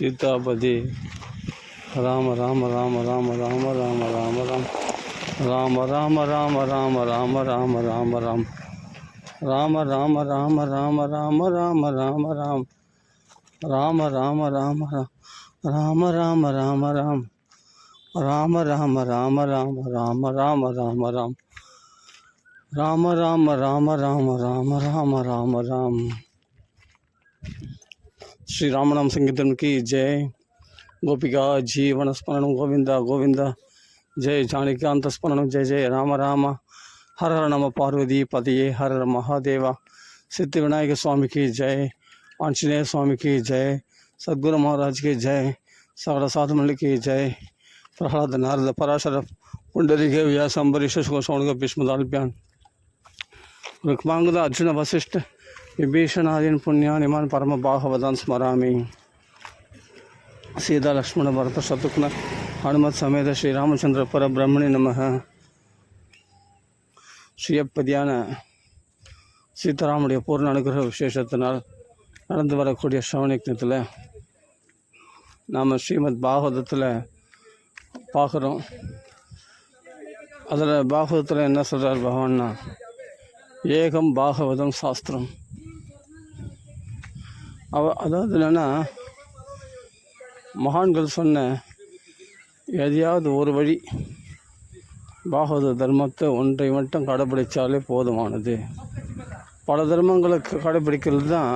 சீதாபதி ராம ராம ராம ராம ராம ராம ராம ராம் ராம ராம ராம ராம ராம ராம ராம ராம் ராம ராம ராம ராம ராம ராம ராம ராம் ராம ராம ராம ராம ராம ராம ராம் ராம ராம ராம ராம ராம ராம ராம ராம் ராம ராம ராம ராம ராம ராம ராம ராம श्री राम संकीर्तन की जय। गोपिका जीवन स्मरण गोविंद गोविंद जय जानिकांत स्मरण, जय जय राम राम। हर हर नम पार्वती पतिये हर हर महादेव। सिद्धि विनायक स्वामी की जय, आंजनेय स्वामी की जय, सद्गुरु महाराज की जय सगल साधुमल्ली की जय। प्रहलाद नारद पराशर व्यास अम्बरीश सुखसौनक भीष्मदाल्प्यान रुक्मांगद, अर्जुन वशिष्ठ। విభీషణాదిన్ పుణ్యానిమాన్ పరమ భాగవతాన్ స్మరామి సీతా లక్ష్మణ భరత శత్రుఘ్న హనుమత్ సమేత శ్రీరామచంద్ర பிரம்மணி నమ சுயப்பதியான சீதாராமுடைய பூர்ண அனுகிரக விசேஷத்தினால் நடந்து வரக்கூடிய சவனிக்னத்தில் நாம் ஸ்ரீமத் பாகவதத்தில் பார்க்குறோம் அதில் பாகவதத்தில் என்ன சொல்கிறார் பகவான்னா ஏகம் பாகவதம் சாஸ்திரம் அவ அதாவது என்னென்னா மகான்கள் சொன்ன எதையாவது ஒரு வழி பாகவத தர்மத்தை ஒன்றை மட்டும் கடைபிடித்தாலே போதுமானது. பல தர்மங்களை கடைபிடிக்கிறது கடைப்பிடிக்கிறது தான்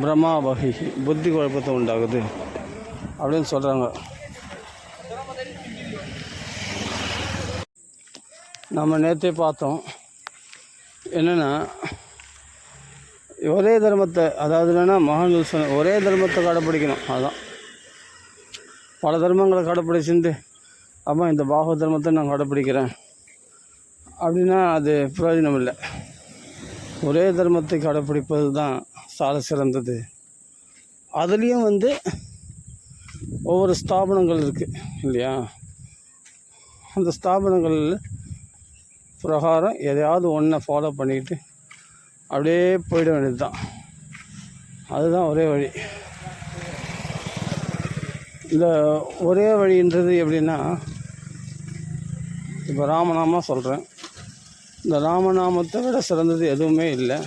பிரம்மாவகி புத்தி குழப்பத்தை உண்டாகுது அப்படின்னு சொல்கிறாங்க நம்ம நேற்றே பார்த்தோம் என்னென்னா ஒரே தர்மத்தை அதாவது என்னென்னா மகான்கள் சொன்ன ஒரே தர்மத்தை கடைப்பிடிக்கணும் அதுதான் பல தர்மங்களை கடைப்பிடிச்சுட்டு அப்போ இந்த பாகவ தர்மத்தை நான் கடைப்பிடிக்கிறேன். அப்படின்னா அது பிரயோஜனம் இல்லை. ஒரே தர்மத்தை கடைப்பிடிப்பது தான் சால சிறந்தது. அதுலேயும் வந்து ஒவ்வொரு ஸ்தாபனங்கள் இருக்குது இல்லையா? அந்த ஸ்தாபனங்கள் பிரகாரம் எதையாவது ஒன்றை ஃபாலோ பண்ணிக்கிட்டு அப்படியே போயிட வேண்டியது தான் அதுதான் ஒரே வழி. இந்த ஒரே வழின்றது எப்படின்னா இப்போ ராமநாமம் சொல்கிறேன் இந்த ராமநாமத்தை விட சிறந்தது எதுவுமே இல்லை.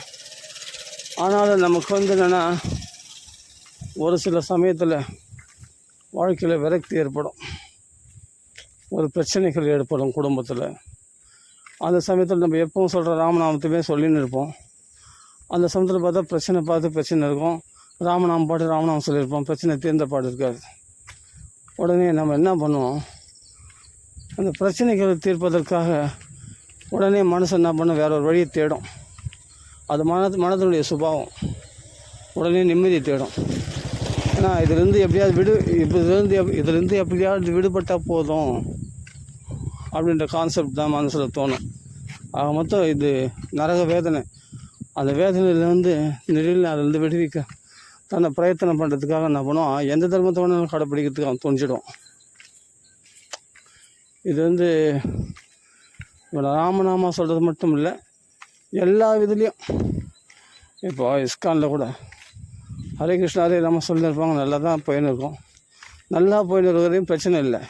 ஆனாலும் நமக்கு வந்து என்னென்னா ஒரு சில சமயத்தில் வாழ்க்கையில் விரக்தி ஏற்படும். ஒரு பிரச்சனைகள் ஏற்படும் குடும்பத்தில். அந்த சமயத்தில் நம்ம எப்பவும் சொல்கிற ராமநாமத்தையுமே சொல்லின்னு இருப்போம். அந்த சமயத்தில் பார்த்தா பிரச்சனை பார்த்து பிரச்சனை இருக்கும். ராமநாமம் பாட்டு ராமநாமம் சொல்லியிருப்போம். பிரச்சனை தீர்ந்த பாடு இருக்காது. உடனே நம்ம என்ன பண்ணுவோம்? அந்த பிரச்சனைகளை தீர்ப்பதற்காக உடனே மனசு என்ன பண்ணும்? வேற ஒரு வழியை தேடும். அது மன மனதனுடைய சுபாவம். உடனே நிம்மதி தேடும். ஏன்னா இதுலேருந்து எப்படியாவது விடு இதுலேருந்து எப் இதுலேருந்து எப்படியாவது விடுபட்டால் போதும் அப்படின்ற கான்செப்ட் தான் மனசில் தோணும். ஆக மொத்தம் இது நரக வேதனை. அந்த வேதனையிலேருந்து நிழல் அதுலேருந்து விடுவிக்க தன்னை பிரயத்தனம் பண்ணுறதுக்காக என்ன பண்ணுவோம் எந்த தர்மத்தை வேணாலும் கடைப்பிடிக்கிறதுக்கு அவன் துணிச்சிடும் இது வந்து இப்போ ராமநாமா சொல்கிறது மட்டும் இல்லை எல்லா விதிலையும் இப்போ இஸ்கானில் கூட ஹரே கிருஷ்ணா ஹரே ராம சொல்லியிருப்பாங்க. நல்லா தான் போயின்னு இருக்கும் நல்லா போயின்னு இருக்கிறதையும் பிரச்சனை இல்லை.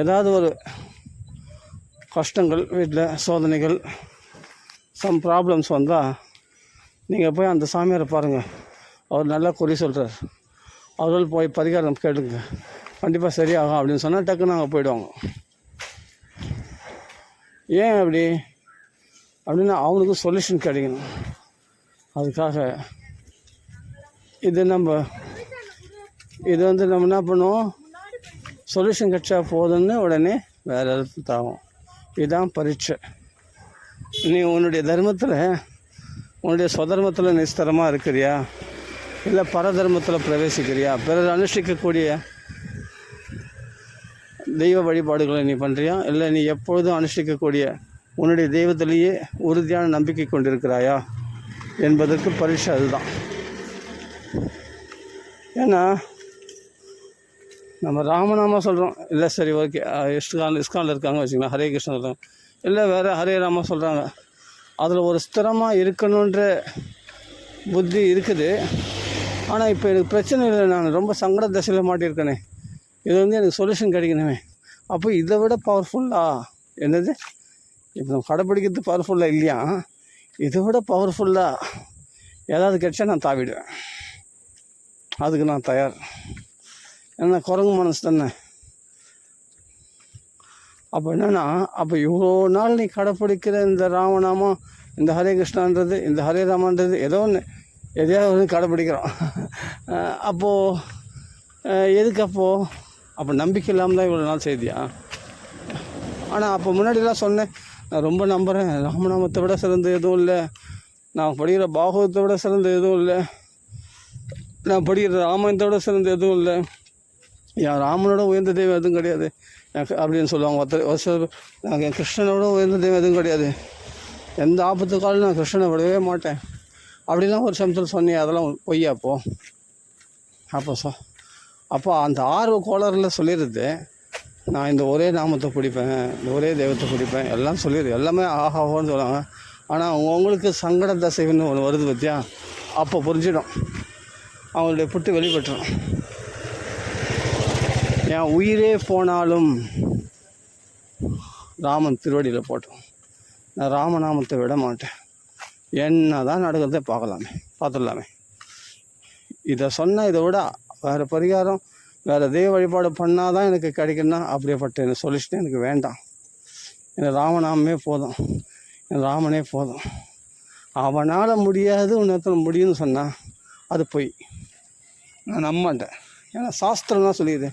ஏதாவது ஒரு கஷ்டங்கள் வீட்டில் சோதனைகள் சம் ப்ராப்ளம்ஸ் வந்தால் நீங்கள் போய் அந்த சாமியாரை பாருங்கள் அவர் நல்லா குறி சொல்கிறார் அவர்கள் போய் பரிகாரம் கேளுங்க. கண்டிப்பாக சரியாகும் அப்படின்னு சொன்னால் டக்குன்னு அங்கே போயிடுவாங்க. ஏன் அப்படி? அப்படின்னா அவனுக்கு சொல்யூஷன் கிடைக்கணும். அதுக்காக இது நம்ம இது வந்து நம்ம என்ன பண்ணுவோம்? சொல்யூஷன் கிடைச்சா போதும்னு உடனே வேறு எழுத்து தாகும் இதுதான் பரீட்சை. நீ உன்னுடைய தர்மத்தில் உன்னுடைய சுதர்மத்தில் நிஸ்தரமாக இருக்கிறியா? இல்லை பரதர்மத்தில் பிரவேசிக்கிறியா? பிறர் அனுஷ்டிக்கக்கூடிய தெய்வ வழிபாடுகளை நீ பண்ணுறியா இல்லை நீ எப்பொழுதும் அனுஷ்டிக்கக்கூடிய உன்னுடைய தெய்வத்திலேயே உறுதியான நம்பிக்கை கொண்டிருக்கிறாயா? என்பதற்கு பரீட்சை அதுதான். ஏன்னா நம்ம ராமநாமா சொல்கிறோம் இல்லை சரி ஓகே. இஸ்கான் இஸ்கானில் இருக்காங்க வச்சுக்கலாம் ஹரே கிருஷ்ணன் இருக்காங்க இல்லை வேறு ஹரே ராமா சொல்கிறாங்க அதில் ஒரு ஸ்திரமாக இருக்கணுன்ற புத்தி இருக்குது. ஆனால் இப்போ எனக்கு பிரச்சனை இல்லை. நான் ரொம்ப சங்கட தசையில் மாட்டியிருக்கேனே. இது வந்து எனக்கு சொல்யூஷன் கிடைக்கணுமே. அப்போ இதை விட பவர்ஃபுல்லா என்னது? இப்போ நம்ம கடைப்பிடிக்கிறது பவர்ஃபுல்லாக இல்லையா? இதை விட பவர்ஃபுல்லாக ஏதாவது கிடைச்சா நான் தாவிடுவேன். அதுக்கு நான் தயார். ஏன்னா குரங்கு மனசு தானே. அப்போ என்னென்னா அப்போ இவ்வளோ நாள் நீ கடைப்பிடிக்கிற இந்த ராமநாமம் இந்த ஹரே கிருஷ்ணான்றது இந்த ஹரே ராமன்றது ஏதோ ஒன்று எதையாவது வந்து கடைப்பிடிக்கிறோம். அப்போது எதுக்கு அப்போது அப்போ நம்பிக்கை இல்லாமல் தான் இவ்வளோ நாள் செய்தியா? ஆனால் அப்போ முன்னாடிலாம் சொன்னேன் நான் ரொம்ப நம்புகிறேன் ராமநாமத்தை விட சிறந்த எதுவும் இல்லை. நான் படிக்கிற பாகவத்தை விட சிறந்த எதுவும் இல்லை. நான் படிக்கிற ராமாயணத்தை விட சிறந்த எதுவும் இல்லை. என் ராமனோட உயர்ந்த தெய்வம் எதுவும் கிடையாது. அப்படின்னு சொல்லுவாங்க. ஒருத்தர் ஒரு சில நாங்கள் என் கிருஷ்ணனோட உயர்ந்த தெய்வம் எதுவும் கிடையாது. எந்த ஆபத்து காலம் நான் கிருஷ்ணனை விடவே மாட்டேன். அப்படிலாம் ஒரு சமயத்தில் சொன்னேன். அதெல்லாம் பொய்யா அப்போ. அப்போ சொ அப்போ அந்த ஆர்வ கோளரில் சொல்லிடுது நான் இந்த ஒரே நாமத்தை பிடிப்பேன் இந்த ஒரே தெய்வத்தை பிடிப்பேன் எல்லாம் சொல்லிடுது எல்லாமே ஆஹாஹோன்னு சொல்லுவாங்க. ஆனால் உங்களுக்கு சங்கட தசைன்னு ஒன்று வருது பற்றியா அப்போ புரிஞ்சிடும். அவங்களுடைய புட்டு வெளிப்பட்டுரும். என் உயிரே போனாலும் ராமன் திருவடியில் போட்டோம். நான் ராமநாமத்தை விட மாட்டேன். என்ன தான் நடக்கிறத பார்க்கலாமே பார்த்துடலாமே. இதை சொன்னால் இதை விட வேறு பரிகாரம் வேறு தெய்வ வழிபாடு பண்ணால் தான் எனக்கு கிடைக்குன்னா அப்படியேப்பட்ட எனக்கு சொல்லிச்சுட்டு எனக்கு வேண்டாம். எனக்கு ராமநாமமே போதும். என் ராமனே போதும். அவனால் முடியாது இன்னொருத்தர் முடியும்னு சொன்னால் அது பொய். நான் நம்ப மாட்டேன் ஏன்னா சாஸ்திரம் தான் சொல்லிடுது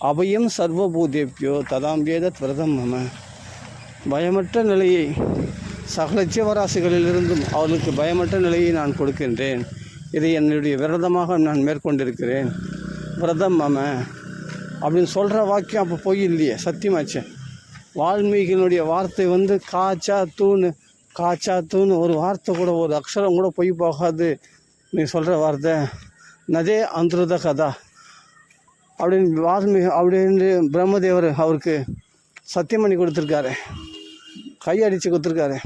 அபயம் சர்வபூதேபியோ ததாம்பேத பிரதம் மம. பயமற்ற நிலையை சகல ஜீவராசிகளிலிருந்தும் அவர்களுக்கு பயமற்ற நிலையை நான் கொடுக்கின்றேன். இதை என்னுடைய விரதமாக நான் மேற்கொண்டிருக்கிறேன். விரதம் மம. அப்படின்னு சொல்கிற வாக்கியம் அப்போ பொய் இல்லையே சத்தியமாச்சே. வால்மீகியினுடைய வார்த்தை வந்து காச்சா தூணு காச்சா தூணு ஒரு வார்த்தை கூட ஒரு அக்ஷரம் கூட பொய் போகாது. நீ சொல்கிற வார்த்தை நதே அந்திருத கதா. அப்படின்னு வால்மீகி அப்படின்னு பிரம்மதேவர் அவருக்கு சத்தியம் பண்ணி கொடுத்துருக்காரு. கையடித்து கொடுத்துருக்காரு.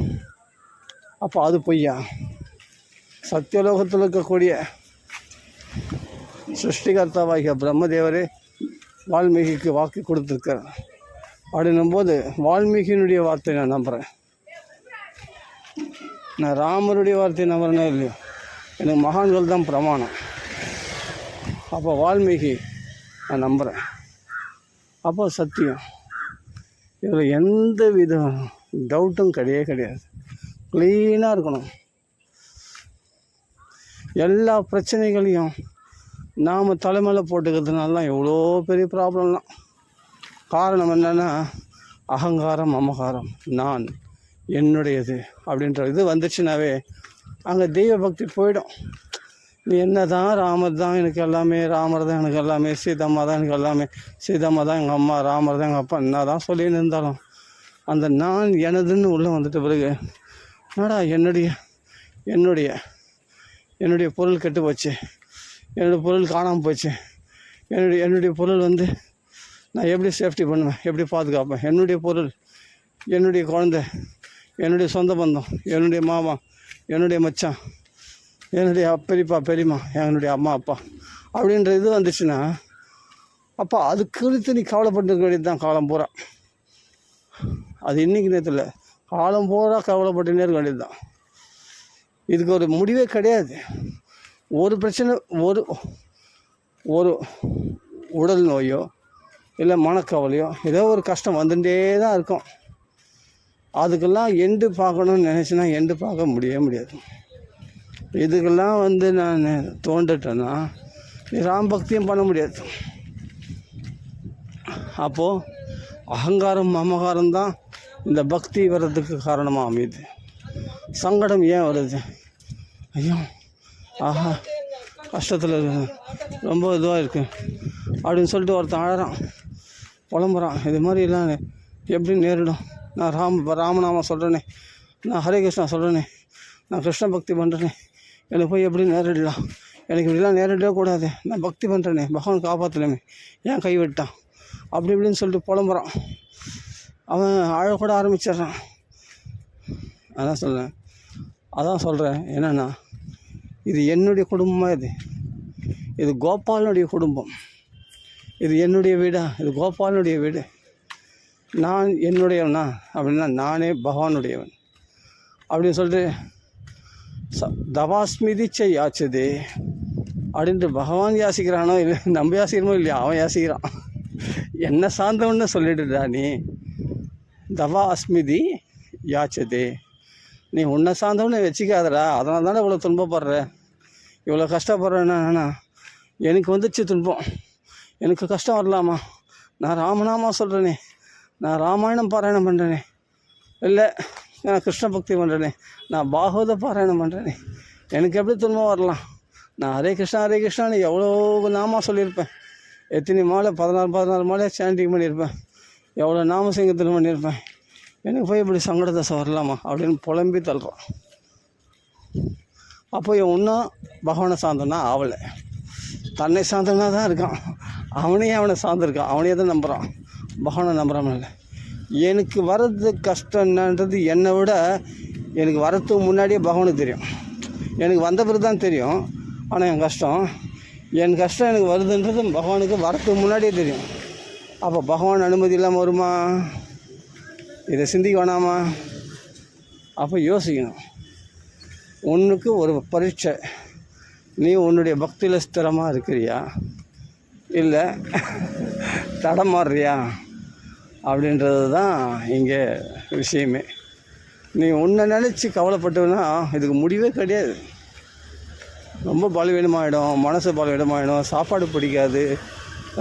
அப்போ அது பொய்யா? சத்தியலோகத்தில் இருக்கக்கூடிய சிருஷ்டிகர்த்தாவாகிய பிரம்மதேவரே வால்மீகிக்கு வாக்கு கொடுத்துருக்கார். அப்படின்னும்போது வால்மீகியினுடைய வார்த்தை நான் நம்புகிறேன் நான் ராமருடைய வார்த்தையை நம்புறேனோ இல்லையோ? எனக்கு மகான்கள் தான் பிரமாணம். அப்போ வால்மீகி நான் நம்புகிறேன் அப்போ சத்தியம். இதில் எந்த வித டவுட்டும் கிடையவே கிடையாது. க்ளீனாக இருக்கணும். எல்லா பிரச்சனைகளையும் நாம் தலைமையில் போட்டுக்கிறதுனாலலாம் எவ்வளோ பெரிய ப்ராப்ளம்லாம் காரணம் என்னென்னா அகங்காரம் அமகாரம். நான் என்னுடையது அப்படின்ற இது வந்துச்சுனாவே அங்கே தெய்வ பக்தி போயிடும். என்ன தான் ராமர் தான் எனக்கு எல்லாமே ராமர் தான் எனக்கு எல்லாமே சீதம்மா தான் எனக்கு எல்லாமே. சீதம்மா தான் எங்கள் அம்மா ராமர் தான் எங்கள் அப்பா என்ன தான் சொல்லின்னு இருந்தாலும். அந்த நான் எனதுன்னு உள்ளே வந்துட்ட பிறகு என்னடா என்னுடைய என்னுடைய என்னுடைய பொருள் கெட்டு போச்சு. என்னுடைய பொருள் காணாமல் போச்சு. என்னுடைய என்னுடைய பொருள் வந்து நான் எப்படி சேஃப்டி பண்ணுவேன் எப்படி பாதுகாப்பேன்? என்னுடைய பொருள் என்னுடைய குழந்தை என்னுடைய சொந்த பந்தம் என்னுடைய மாமா என்னுடைய மச்சான் என்னுடைய பெரியப்பா பெரியம்மா என்னுடைய அம்மா அப்பா. அப்படின்ற இது வந்துச்சுன்னா அப்போ அது குறித்து நீ கவலைப்பட்டு வேண்டியது தான் காலம் பூரா. அது இன்னைக்கு நேரத்தில் காலம் பூரா கவலைப்பட்டுனே இருக்க வேண்டியது தான் இதுக்கு ஒரு முடிவே கிடையாது. ஒரு பிரச்சனை ஒரு ஒரு உடல் நோயோ இல்லை மனக்கவலையோ ஏதோ ஒரு கஷ்டம் வந்துட்டே தான் இருக்கும். அதுக்கெல்லாம் எண்டு பார்க்கணும்னு நினச்சினா எண்டு பார்க்க முடியவே முடியாது. இதுக்கெல்லாம் வந்து நான் தோண்டுட்டேன்னா ராம்பக்தியும் ராம் பக்தியும் பண்ண முடியாது. அப்போது அகங்காரம் மமகாரம் தான் இந்த பக்தி வர்றதுக்கு காரணமாக அமையுது. சங்கடம் ஏன் வருது? ஐயோ ஆஹா கஷ்டத்தில் ரொம்ப இதுவாக இருக்குது அப்படின்னு சொல்லிட்டு ஒருத்தன் அழறான் புலம்புறான். இது மாதிரிலாம் எப்படி நேரிடும்? நான் ராம் ராமநாமம் சொல்கிறேனே நான் ஹரே கிருஷ்ணா சொல்கிறேனே நான் கிருஷ்ண பக்தி பண்ணுறேனே என்னை போய் எப்படி நேரிடலாம்? எனக்கு இப்படிலாம் நேரிடவே கூடாது. நான் பக்தி பண்ணுறேனே பகவான் காப்பாற்றலாமே ஏன் கை விட்டான்? அப்படி இப்படின்னு சொல்லிட்டு புலம்புறான். அவன் அழக்கூட ஆரம்பிச்சிடுறான். அதான் சொல்கிறேன் அதான் சொல்கிறேன் என்னென்னா இது என்னுடைய குடும்பமாக இது? இது கோபாலனுடைய குடும்பம். இது என்னுடைய வீடா? இது கோபாலனுடைய வீடு. நான் என்னுடையவனா? அப்படின்னா நானே பகவானுடையவன். அப்படின்னு சொல்லிட்டு ச தவாஸ்மிதிச்சை யாச்சது அப்படின்ட்டு பகவான் யாசிக்கிறானோ இல்லை நம்ம யாசிக்கிறமோ இல்லையா அவன் யாசிக்கிறான். என்ன சார்ந்தவன்னு சொல்லிட்டுடா நீ. தவா அஸ்மிதி யாச்சது. நீ உன்னை சார்ந்தவனே வச்சுக்காதடா அதனால தானே இவ்வளோ துன்பப்படுற இவ்வளோ கஷ்டப்படுறேன்னா எனக்கு வந்துச்சு துன்பம். எனக்கு கஷ்டம் வரலாமா? நான் ராமநாமா சொல்கிறேனே நான் ராமாயணம் பாராயணம் பண்ணுறேனே இல்லை நான் கிருஷ்ண பக்தி பண்ணுறேனே நான் பாகவத பாராயணம் பண்ணுறேனே எனக்கு எப்படி துன்பம் வரலாம்? நான் ஹரே கிருஷ்ணா ஹரே கிருஷ்ணான்னு எவ்வளோ நாமா சொல்லியிருப்பேன். எத்தனை மாலை? பதினாறு பதினாறு மாலை சாண்டிங் பண்ணியிருப்பேன். எவ்வளோ நாம சிங்கத்தில் பண்ணியிருப்பேன். எனக்கு போய் இப்படி சங்கடத்தை வரலாமா? அப்படின்னு புலம்பி தள்ளுறான் அப்போ இவன் இன்னும் பகவானை சார்ந்தனா ஆவலை. தன்னை சார்ந்தனா தான் இருக்கான். அவனையே அவனை சார்ந்திருக்கான். அவனையே தான் நம்புகிறான் பகவானை நம்புறாமல் இல்லை எனக்கு வர்றது கஷ்டம் என்னன்றது என்னை விட எனக்கு வரத்துக்கு முன்னாடியே பகவானுக்கு தெரியும். எனக்கு வந்த பிறகு தான் தெரியும். ஆனால் என் கஷ்டம் என் கஷ்டம் எனக்கு வருதுன்றது பகவானுக்கு வரத்துக்கு முன்னாடியே தெரியும். அப்போ பகவான் அனுமதி இல்லாமல் வருமா? இதை சிந்திக்க வேணாமா? அப்போ யோசிக்கணும். ஒன்றுக்கு ஒரு பரீட்சை. நீ உன்னுடைய பக்தியில் ஸ்திரமாக இருக்கிறியா? இல்லை தடமாறுறியா அப்படின்றது தான் இங்கே விஷயமே. நீ உன்னை நினச்சி கவலைப்பட்டவனா இதுக்கு முடிவே கிடையாது. ரொம்ப பலவீனமாகிடும் மனசு பலவீனமாகிடும் சாப்பாடு பிடிக்காது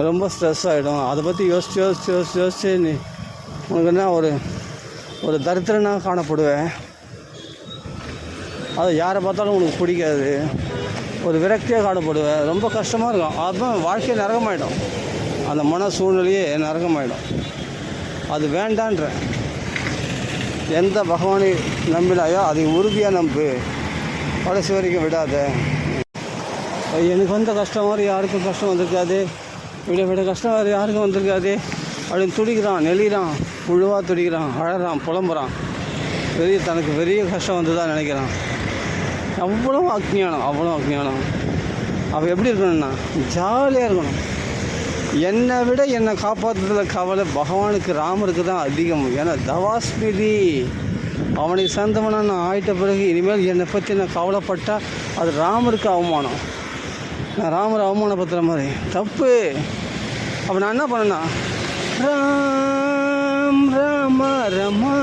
ரொம்ப ஸ்ட்ரெஸ் ஆகிடும் அதை பற்றி யோசிச்சு யோசிச்சு யோசிச்சு யோசிச்சு நீ உனக்கு என்ன ஒரு ஒரு தரித்திரனாக காணப்படுவேன்? அது யாரை பார்த்தாலும் உனக்கு பிடிக்காது. ஒரு விரக்தியாக காணப்படுவேன். ரொம்ப கஷ்டமாக இருக்கும். அதுதான் வாழ்க்கை நரகமாயிடும். அந்த மன சூழ்நிலையே நரகமாயிடும். அது வேண்டான்ற. எந்த பகவானை நம்பினாயோ அதை உறுதியாக நம்பு. கடைசி வரைக்கும் விடாத. எனக்கு வந்த கஷ்டம் மாதிரி யாருக்கும் கஷ்டம் வந்திருக்காது. விட விட கஷ்டம் வேறு யாருக்கும் வந்திருக்காது. அப்படின்னு துடிக்கிறான் நெளிகிறான் புழுவாக துடிக்கிறான் அழகிறான் புலம்புறான். பெரிய தனக்கு பெரிய கஷ்டம் வந்ததாக நினைக்கிறான். அவ்வளோ அக்ஞானம் அவ்வளோ அக்ஞானம். அவள் எப்படி இருக்கணும்னா ஜாலியாக இருக்கணும். என்னை விட என்னை காப்பாற்றுறதுல கவலை பகவானுக்கு ராமருக்கு தான் அதிகம். ஏன்னா தவாஸ்மிதி அவனை சேர்ந்தவனா நான் ஆயிட்ட பிறகு இனிமேல் என்னை பற்றி நான் கவலைப்பட்டால் அது ராமருக்கு அவமானம். நான் ராமரை அவமானப்படுத்துகிற மாதிரி. தப்பு. அப்போ நான் என்ன பண்ணேன்னா ராம் ராம ரமா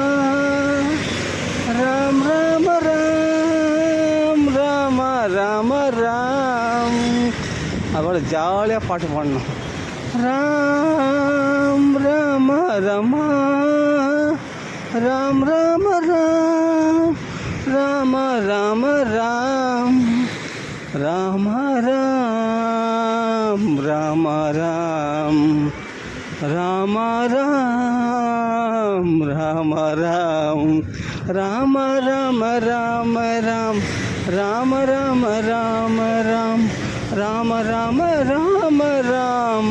ராம் ராம ராம் ராம ராம ராம். அதோட ஜாலியாக பாட்டு பாடணும். ராம் ராம ரமா ராம் ராம ராம் ராம ராம ராம் ராம ராம் ராம ராம் ராம ராம் ராம ராம் ராம ராம ராம ராம் ராம ராம ராம ராம் ராம ராம ராம ராம்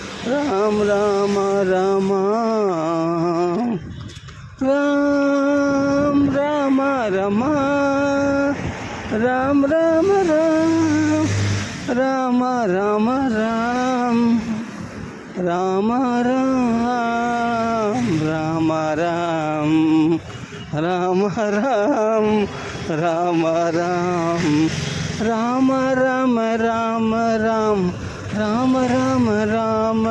ராம் ராம ராம ராம் ராம ரம ராம் ராம ராம் ராம ராம ராம் ராம ராம் ராம ராம் ராம ராம் ராம ராம் ராம ராம ராம ராம் ராம ராம ராம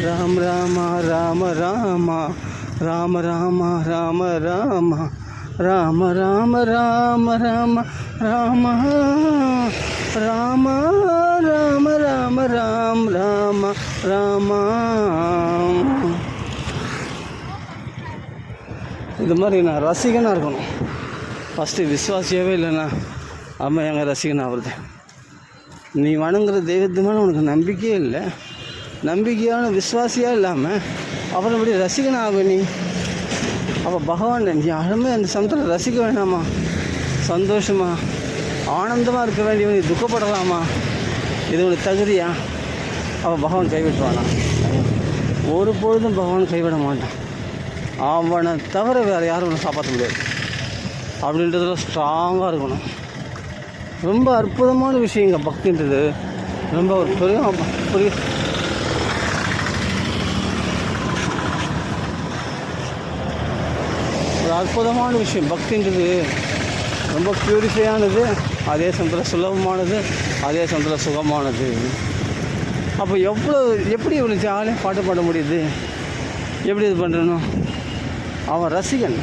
ராம் ராம ராம ராம ராம ராம ராம ராம ராம ராம ராம ராம ராம ராம ராம ராம ராம் ராம ராம இது மாதிரி நான் ரசிகனாக இருக்கணும் ஃபஸ்ட்டு விஸ்வாசியாகவே இல்லைண்ணா அம்மா எங்கள் ரசிகன் ஆகுறது நீ வணங்குற தெய்வத்து மேலே உனக்கு நம்பிக்கையே இல்லை நம்பிக்கையான விசுவாசியாக இல்லாமல் அப்புறம் இப்படி ரசிகன் ஆகும் நீ? அப்போ பகவான் நீ யாருமே அந்த சமத்தில் ரசிக்க வேணாமா சந்தோஷமா? ஆனந்தமாக இருக்க வேண்டியவன் நீ துக்கப்படலாமா? இது ஒரு தகுதியா? அப்போ பகவான் கைவிட்டுவானா? ஒரு பொழுதும் பகவான் கைவிட மாட்டான். அவனை தவிர வேறு யாரும் ஒன்று காப்பாற்ற முடியாது. அப்படின்றதுல ஸ்ட்ராங்காக இருக்கணும். ரொம்ப அற்புதமான விஷயங்க பக்தின்றது. ரொம்ப ஒரு பெரிய பெரிய அற்புதமான விஷயம். பக்தின்றது ரொம்ப பியூரிஃபையானது அதே சமயத்தில் சுலபமானது அதே சமயத்தில் சுகமானது. அப்போ எவ்வளோ எப்படி இவ்வளோ ஜாலியாக பாட்டு பாட முடியுது? எப்படி இது பண்ணுறணும் அவன் ரசிகன்.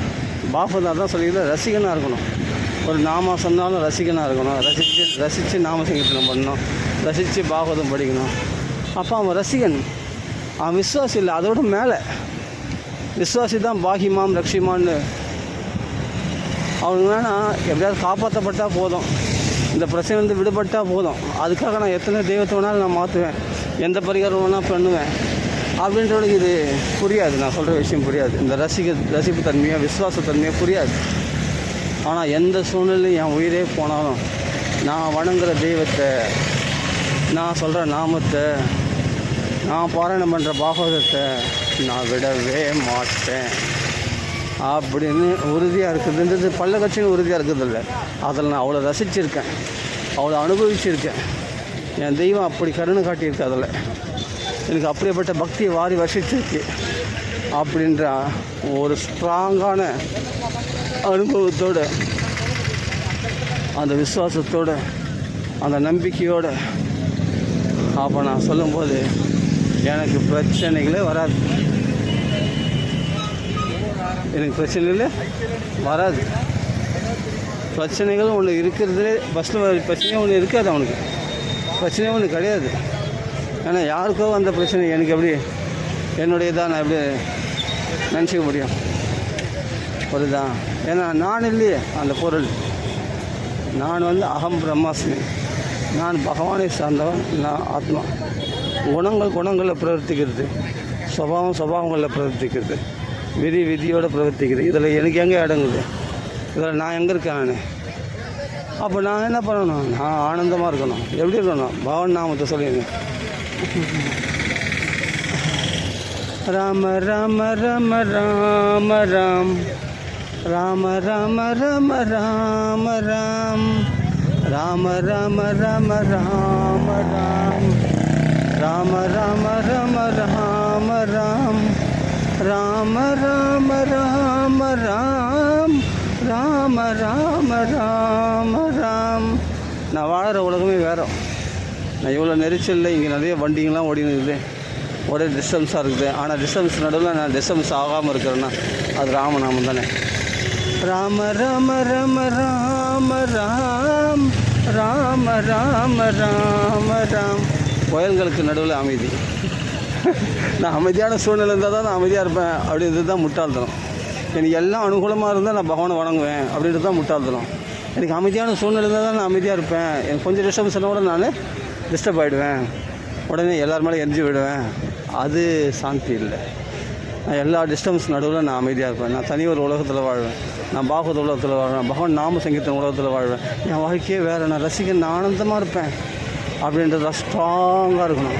பாபதா தான் சொல்லிக்கிறது ரசிகனாக இருக்கணும். ஒரு நாம சொன்னாலும் ரசிகனாக இருக்கணும். ரசித்து ரசித்து நாம சங்கீர்த்தனம் பண்ணணும். ரசித்து பாகவதம் படிக்கணும். அப்போ அவன் ரசிகன். அவன் விஸ்வாசி இல்லை அதோட மேலே. விஸ்வாசி தான் பாகிமாம் லக்ஷிமான்னு அவங்க வேணால் எப்படியாவது காப்பாற்றப்பட்டால் போதும். இந்த பிரச்சனை வந்து விடுபட்டால் போதும். அதுக்காக நான் எத்தனை தெய்வத்தை வேணாலும் நான் மாற்றுவேன். எந்த பரிகாரம் வேணால் பண்ணுவேன். அப்படின்றவனுக்கு இது புரியாது. நான் சொல்கிற விஷயம் புரியாது. இந்த ரசிக ரசிப்பு தன்மையாக விசுவாசத்தன்மையாக புரியாது. ஆனால் எந்த சூழ்நிலையும் என் உயிரே போனாலும் நான் வணங்குற தெய்வத்தை நான் சொல்கிற நாமத்தை நான் பாராயணம் பண்ணுற பாகவதத்தை நான் விடவே மாட்டேன். அப்படின்னு உறுதியாக இருக்குதுன்றது பல்ல கட்சின்னு உறுதியாக இருக்கிறதில்ல அதில் நான் அவ்வளோ ரசிச்சிருக்கேன். அவ்வளோ அனுபவிச்சிருக்கேன். என் தெய்வம் அப்படி கருணை காட்டியிருக்கு அதில் எனக்கு அப்படிப்பட்ட பக்தியை வாரி வசிச்சிருக்கு அப்படின்ற ஒரு ஸ்ட்ராங்கான அனுபவத்தோடு அந்த விசுவாசத்தோடு அந்த நம்பிக்கையோடு அப்போ நான் சொல்லும்போது எனக்கு பிரச்சனைகளே வராது. எனக்கு பிரச்சனை இல்லை. வராது. பிரச்சனைகள் ஒன்று இருக்கிறதுலே ஃபஸ்ட்டில் பிரச்சனையும் ஒன்று இருக்காது அவனுக்கு. பிரச்சனையும் ஒன்று கிடையாது. ஆனால் யாருக்கோ அந்த பிரச்சனை எனக்கு எப்படி என்னுடையதான் நான் எப்படி நினச்சிக்க முடியும். புரியுதா? ஏன்னா நான் இல்லையே அந்த பொருள். நான் வந்து அகம் பிரம்மாஸ்மி. நான் பகவானை சார்ந்தவன் நான் ஆத்மா. குணங்கள் குணங்களில் பிரவர்த்திக்கிறது. சுபாவம் சுபாவங்களில் பிரவர்த்திக்கிறது. விதி விதியோடு பிரவர்த்திக்கிறது இதில் எனக்கு எங்கே அடங்குது இதில் நான் எங்கே இருக்கேன் நான் அப்போ நான் என்ன பண்ணணும் நான் ஆனந்தமாக இருக்கணும் எப்படி இருக்கணும் பவன் நாமத்தை சொல்லிடுங்க ராம ராம ராம ராம ராம் ராம ராம ராம ராம ராம் ராம ராம ராம ராம ராம் ராம ராம ராம ராம ராம் ராம ராம ராம ராம். ராம ராம ராம ராம். நான் வாழற உலகமே வேற. நான் இவ்வளோ நெரிச்சலில் இங்கே நிறைய வண்டிங்கெலாம் ஓடின்னு இருக்குது. ஒரே டிஸ்டன்ஸாக இருக்குது. ஆனால் டிஸ்டன்ஸ் நடுவில் நான் டிஸ்டன்ஸ் ஆகாமல் இருக்கிறேன்னா அது ராமநாமம் தானே. ராம ராம ராம ராம ராம். ராம ராம ராம ராம். கோயில்களுக்கு நடுவில் அமைதி. நான் அமைதியான சூழ்நிலை இருந்தால் தான் நான் அமைதியாக இருப்பேன் அப்படின்றது தான் முட்டாள்தனம். எனக்கு எல்லாம் அனுகூலமாக இருந்தால் நான் பகவானை வணங்குவேன் அப்படின்றது தான் முட்டாள்தனம். எனக்கு அமைதியான சூழ்நிலை இருந்தால் தான் நான் அமைதியாக இருப்பேன். எனக்கு கொஞ்சம் டிஸ்டர்பன்ஸ் கூட நான் டிஸ்டர்ப் ஆகிடுவேன் உடனே எல்லார் மேலே எரிஞ்சு விடுவேன். அது சாந்தி இல்லை. நான் எல்லா டிஸ்டர்பன்ஸ் நடுவில் நான் அமைதியாக இருப்பேன். நான் தனி ஒரு உலகத்தில் வாழ்வேன். நான் பாகவத உலகத்தில் வாழ்வேன். பகவான் நாம சங்கீதம் உலகத்தில் வாழ்வேன். என் வாழ்க்கையே வேறு. நான் ரசிக்க நான் ஆனந்தமாக இருப்பேன். அப்படின்றது ஸ்ட்ராங்காக இருக்கணும்.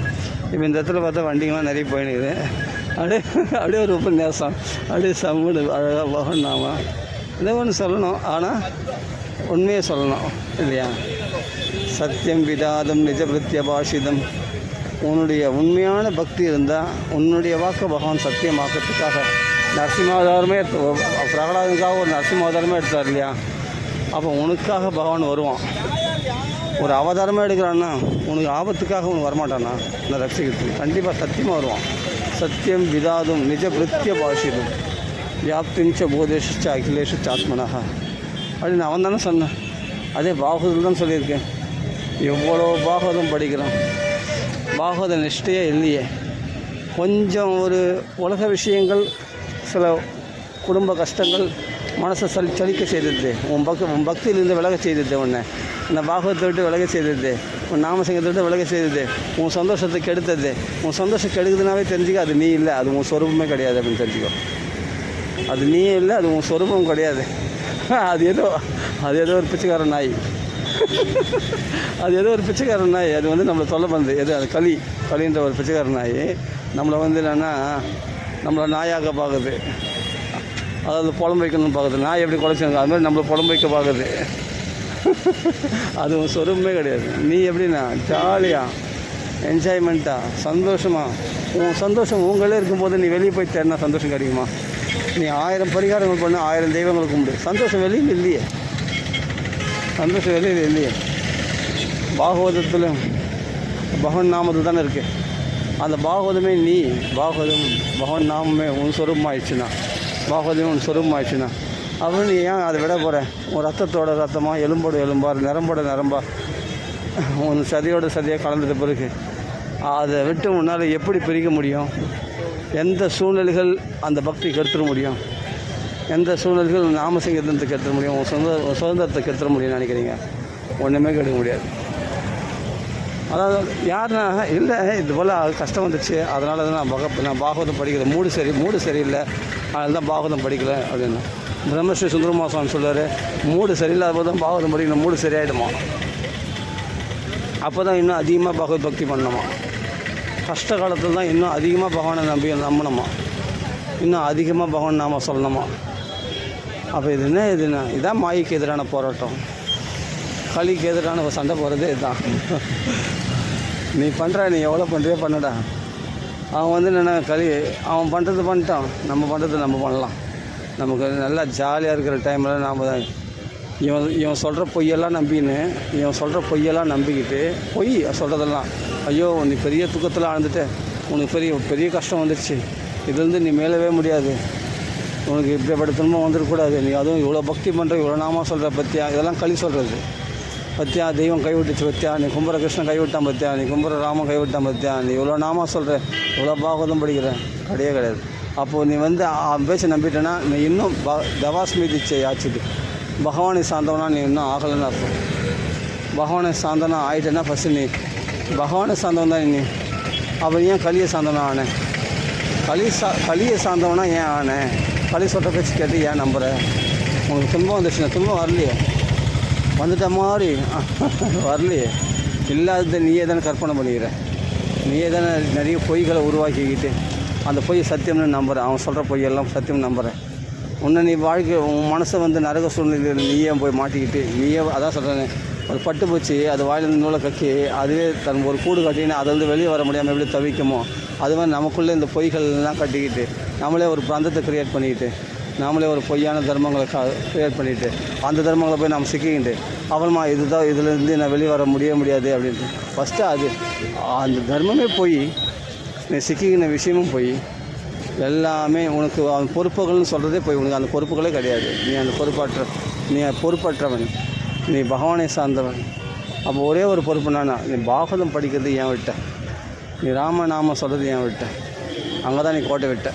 இப்போ இந்த இடத்துல பார்த்தா வண்டிங்கெலாம் நிறைய போயினுக்குது. அப்படியே அப்படியே ஒரு உபன்யாசம். அப்படியே சம்முடு அழகாக பகன்னாமா இதை ஒன்று சொல்லணும். ஆனால் உண்மையை சொல்லணும். இல்லையா? சத்தியம் விதாதம் நிஜ விருத்திய பாஷிதம் உன்னுடைய உண்மையான பக்தி இருந்தால் உன்னுடைய வாக்கு பகவான் சத்தியமாக்கிறதுக்காக. நரசிம்மாவதாரமே எடுத்து பிரகலாதனுக்காக ஒரு நரசிம்மாவதாரமே எடுத்தார் இல்லையா? அப்போ உனக்காக பகவான் வருவான். ஒரு அவதாரமாக எடுக்கிறான்னா உனக்கு ஆபத்துக்காக உனக்கு வரமாட்டானா நான் ரசிக்கிறதுக்கு கண்டிப்பாக சத்தியமாக வருவான். சத்தியம் விதாதும் நிஜ பிரித்திய பாஷிதம் வியாப்திஞ்ச போதேஷிச்ச அகிலேஷிச்ச ஆத்மனாக. அப்படின்னு அவன் தானே சொன்னேன். அதே பாகவதத்தில் தான் சொல்லியிருக்கேன். எவ்வளோ பாகவதம் படிக்கிறான். பாகவத நிஷ்டையே இல்லையே. கொஞ்சம் ஒரு உலக விஷயங்கள் சில குடும்ப கஷ்டங்கள் மனசை சலி சலிக்க செய்தது. உன் பக்தி உன் பக்தியிலிருந்து விலக செய்தது உன்னை. இந்த பாகவத்தை விட்டு விலக செய்தது. உன் நாமசங்கத்தை விட்டு விலக செய்தது. உன் சந்தோஷத்தை கெடுத்தது. உன் சந்தோஷம் கெடுக்குதுனாவே தெரிஞ்சுக்க அது நீ இல்லை. அது உன் சொரூபமே கிடையாது அப்படின்னு தெரிஞ்சுக்கோ. அது நீ இல்லை. அது உன் சொரூபம் கிடையாது. அது ஏதோ அது ஏதோ ஒரு பிச்சைக்கார நாய். அது ஏதோ ஒரு பிச்சைக்கார நாய். அது வந்து நம்மளை சொல்ல பண்ணுது. எது அது களி களின்ற ஒரு பிச்சைக்கார நாய். நம்மளை வந்து என்னென்னா நம்மளை நாயாக பார்க்குது அதாவது புலம்பு வைக்கணும்னு பார்க்குது நான் எப்படி குலைச்சாங்க அது மாதிரி நம்மளை புலம்பு வைக்க பார்க்குது அது உன் சொரூபமே கிடையாது. நீ எப்படின்னா ஜாலியாக என்ஜாய்மெண்ட்டாக சந்தோஷமாக உன் சந்தோஷம் உங்களே இருக்கும்போது நீ வெளியே போய் தேடினா சந்தோஷம் கிடைக்குமா? நீ ஆயிரம் பரிகாரங்கள் பண்ண ஆயிரம் தெய்வங்களை கும்பிடு சந்தோஷம் வெளியில் இல்லையே. சந்தோஷம் வெளியில் இல்லையே. பாகவதத்தில் பகவன் நாமத்தில் தானே இருக்குது அந்த பாகவதமே நீ. பாகவதம் பகவன் நாமமே உன் சொரூபமாயிடுச்சுன்னா. பாகவதமே உன் சொரூபமாயிடுச்சுன்னா அப்புறம் நீ ஏன் அதை விட போகிற உன் ரத்தத்தோட ரத்தமாக எலும்போட எலும்பா நரம்போட நரம்பா உன் சதியோட சதியாக கலந்துட்ட பிறகு அதை விட்டு உன்னால் எப்படி பிரிக்க முடியும்? எந்த சூழ்நிலைகள் அந்த பக்தி கெடுத்துட முடியும்? எந்த சூழ்நிலைகள் நாமசிங்கத்தை கெடுத்துட முடியும்? உன் சொந்த சுதந்திரத்தை கெடுத்துட முடியும்னு நினைக்கிறீங்க? ஒன்றுமே கெடுக்க முடியாது. அதாவது யாருன்னா இல்லை இது போல் கஷ்டம் வந்துச்சு. அதனால தான் நான் பக நான் பாகவதம் படிக்கிறேன். மூடு சரி மூடு சரியில்லை. அதுதான் தான் பாகவதம் படிக்கல அப்படின்னா. பிரம்மஸ்ரீ சுந்தரமா சுவாமி சொல்றாரு மூடு சரியில்லாத போது தான் பாகவதம் படிக்கணும் மூடு சரியாயிடுமா? அப்போ தான் இன்னும் அதிகமாக பகவத் பக்தி பண்ணணுமா? கஷ்ட காலத்தில் தான் இன்னும் அதிகமாக பகவானை நம்பி நம்பணுமா? இன்னும் அதிகமாக பகவான் நாம சொல்லணுமா? அப்போ இது என்ன இதுனா இதான் மாய்க்கு எதிரான போராட்டம். களிக்கு எதிரான சண்டை போகிறதே இதுதான். நீ பண்ணுற நீ எவ்வளோ பண்ணுறியோ பண்ணடா. அவன் வந்து என்னென்ன கழி அவன் பண்ணுறது பண்ணிட்டான். நம்ம பண்ணுறது நம்ம பண்ணலாம். நமக்கு நல்லா ஜாலியாக இருக்கிற டைமில் நாம் தான். இவன் இவன் சொல்கிற பொய்யெல்லாம் நம்பின்னு இவன் சொல்கிற பொய்யெல்லாம் நம்பிக்கிட்டு பொய் சொல்கிறதெல்லாம் ஐயோ நீ பெரிய துக்கத்தில் ஆழ்ந்துட்டு. உனக்கு பெரிய பெரிய கஷ்டம் வந்துடுச்சு இதுலேருந்து நீ மேலவே முடியாது. உனக்கு இப்படிப்பட்ட துன்பம் வந்துடக்கூடாது. நீ அதுவும் இவ்வளோ பக்தி பண்ணுற இவ்வளோ நாம சொல்கிற பற்றியா இதெல்லாம் களி சொல்கிறது பத்தியா தெய்வம் கைவிட்டுச்சு பத்தியா நீ கும்புற கிருஷ்ணன் கைவிட்டான் பத்தியா நீ கும்பர ராமன் கைவிட்டான் பத்தியா நீ இவ்வளோ நாமா சொல்கிற இவ்வளோ பாகவதம் படிக்கிற கிடையவே கிடையாது. அப்போது நீ வந்து அவன் பேச்சை நம்பிட்டேன்னா நீ இன்னும் ப தவாஸ்மிதிச்சை ஆச்சுது பகவானை சார்ந்தவனா நீ இன்னும் ஆகலைன்னு அர்த்தம். பகவானை சார்ந்தனா ஆயிட்டேன்னா ஃபஸ்ட்டு நீ பகவானை சார்ந்தவன் தான் நீ அப்போ ஏன் கலியை சார்ந்தவனா ஆனேன் களி சா களியை சார்ந்தவனா ஏன் ஆனேன் களி சொல்கிற பேச்சு கேட்டு ஏன் நம்புகிறேன் உனக்கு துன்பம் வந்துச்சுன்னா துன்பம் வரலையே. வந்துட்ட மாதிரி. வரலையே. இல்லாததை நீயே தானே கற்பனை பண்ணிக்கிற. நீயே தானே நிறைய பொய்களை உருவாக்கிக்கிட்டு அந்த பொய் சத்தியம்னு நம்புகிறேன் அவன் சொல்கிற பொய்யெல்லாம் சத்தியம் நம்புகிறேன் உன்னை நீ வாழ்க்கை உன் மனசை வந்து நரக சூழ்நிலையில் நீயே போய் மாட்டிக்கிட்டு நீயே அதான் சொல்கிறேன் ஒரு பட்டு பூச்சி அது வாயிலிருந்து நூலை கக்கி அதுவே தன் ஒரு கூடு கட்டின்னு அதை வந்து வெளியே வர முடியாமல் எப்படி தவிக்குமோ அது மாதிரி நமக்குள்ளே இந்த பொய்கள் எல்லாம் கட்டிக்கிட்டு நம்மளே ஒரு பிராந்தத்தை க்ரியேட் பண்ணிக்கிட்டு நாமளே ஒரு பொய்யான தர்மங்களை கிரியேட் பண்ணிவிட்டு அந்த தர்மங்களை போய் நாம் சிக்கிக்கிட்டு அப்புறமா இதுதான் இதுலேருந்து நான் வெளியே வர முடிய முடியாது அப்படின்ட்டு. ஃபஸ்ட்டு அது அந்த தர்மமே போய் நீ சிக்கிக்கின விஷயமும் போய் எல்லாமே உனக்கு அவன் பொறுப்புகள்னு சொல்கிறதே போய் உனக்கு அந்த பொறுப்புகளே கிடையாது. நீ அந்த பொறுப்பற்ற நீ பொறுப்பற்றவன். நீ பகவானை சார்ந்தவன். அப்போ ஒரே ஒரு பொறுப்பு என்னன்னா நீ பாகவதம் படிக்கிறது ஏன் விட்ட. நீ ராமநாமம் சொல்கிறது ஏன் விட்ட. அங்கே தான் நீ கோட்டை விட்ட.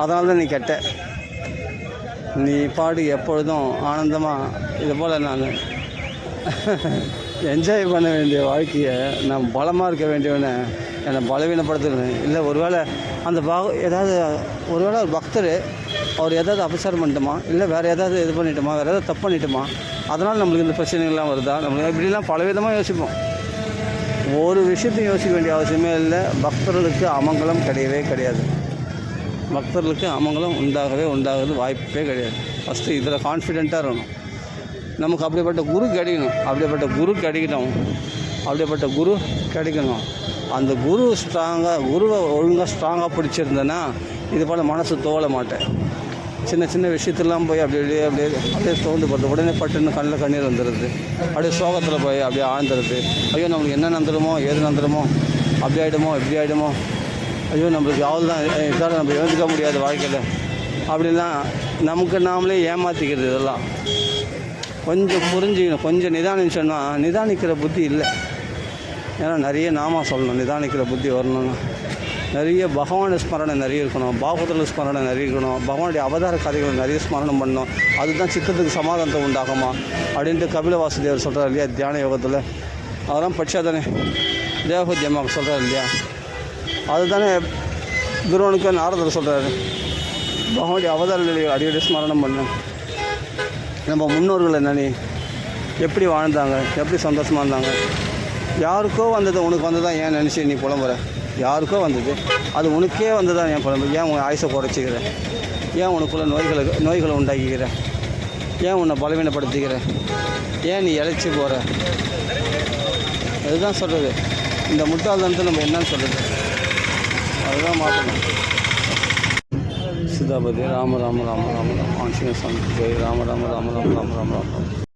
அதனால தான் நீ கெட்ட. நீ பாடு எப்பொழுதும் ஆனந்தமாக இது போல் நான். என்ஜாய் பண்ண வேண்டிய வாழ்க்கையை நான் பலமாக இருக்க வேண்டியவனை என்னை பலவீனப்படுத்துகிறேன் இல்லை ஒருவேளை அந்த பாக ஏதாவது ஒருவேளை ஒரு பக்தர் அவர் ஏதாவது அபசாரம் பண்ணிட்டோமா? இல்லை வேறு ஏதாவது இது பண்ணிட்டோமா? வேறு ஏதாவது தப்பு பண்ணிட்டோமா? அதனால் நம்மளுக்கு இந்த பிரச்சனைகள்லாம் வருதா? நம்மளுக்கு இப்படிலாம் பலவிதமாக யோசிப்போம். ஒரு விஷயத்தையும் யோசிக்க வேண்டிய அவசியமே இல்லை. பக்தர்களுக்கு அமங்கலம் கிடையவே கிடையாது. பக்தர்களுக்கு அமங்கலம் உண்டாகவே உண்டாகிறது. வாய்ப்பே கிடையாது. ஃபஸ்ட்டு இதில் கான்ஃபிடெண்ட்டாக இருக்கணும். நமக்கு அப்படிப்பட்ட குரு கிடைக்கணும். அப்படிப்பட்ட குரு கிடைக்கணும் அப்படிப்பட்ட குரு கிடைக்கணும். அந்த குரு ஸ்ட்ராங்காக குருவை ஒழுங்காக ஸ்ட்ராங்காக பிடிச்சிருந்தேன்னா இது போல் மனசு தோல மாட்டேன். சின்ன சின்ன விஷயத்தெல்லாம் போய் அப்படி அப்படியே அப்படியே அப்படியே தோண்டு போகிறது உடனே பட்டுன்னு கண்ணில் கண்ணீர் வந்துடுது அப்படியே சோகத்தில் போய் அப்படியே ஆழ்ந்துருது. ஐயோ நம்மளுக்கு என்ன நந்துடுமோ ஏது நடந்துடுமோ அப்படி ஆகிடுமோ இப்படி ஆகிடுமோ ஐயோ நம்மளுக்கு அவ்வளோ தான் சார் நம்ம எழுந்துக்க முடியாது வாழ்க்கையில். அப்படிலாம் நமக்கு நாமளே ஏமாற்றிக்கிறது இதெல்லாம். கொஞ்சம் புரிஞ்சுக்கணும் கொஞ்சம் நிதானம் சொன்னால் நிதானிக்கிற புத்தி இல்லை. ஏன்னா நிறைய நாமா சொல்லணும் நிதானிக்கிற புத்தி வரணும்னா. நிறைய பகவான ஸ்மரணை நிறைய இருக்கணும் பாகவதர்கள் ஸ்மரணை நிறைய இருக்கணும் பகவானுடைய அவதார கதைகள் நிறைய ஸ்மரணம் பண்ணணும். அதுதான் சித்தத்துக்கு சமாதானத்தை உண்டாகுமா? அப்படின்ட்டு கபில வாசுதேவர் சொல்கிறார் இல்லையா தியான யோகத்தில். அதெல்லாம் படித்தா தானே தேவகுத்தியம்மாவுக்கு சொல்கிறார் இல்லையா? அதுதானே துருவனுக்கு நாரதர் சொல்கிறாரு பகவானுடைய அவதார நிலையை அடிக்கடி ஸ்மரணம் பண்ணு. நம்ம முன்னோர்கள் என்னன்னு எப்படி வாழ்ந்தாங்க? எப்படி சந்தோஷமாக இருந்தாங்க? யாருக்கோ வந்தது உனக்கு வந்ததா ஏன் நினச்சி நீ புலம்புற? யாருக்கோ வந்தது. அது உனக்கே வந்ததா ஏன் புலம்பு? ஏன் உன் ஆயுசை குறைச்சிக்கிற? ஏன் உனக்குள்ள நோய்களை நோய்களை உண்டாக்கிக்கிற? ஏன் உன்னை பலவீனப்படுத்திக்கிற? ஏன் நீ இழைச்சி போகிற அதுதான் சொல்கிறது இந்த முட்டாள்தனத்தை நம்ம என்னன்னு சொல்கிறது அதுதான் மாற்றணும் சிதாபதி ராம ராம ராம ராம ராம ஆஞ்சநேய சுவாமி ஜெய் ராம ராம ராம ராம ராம ராம ராம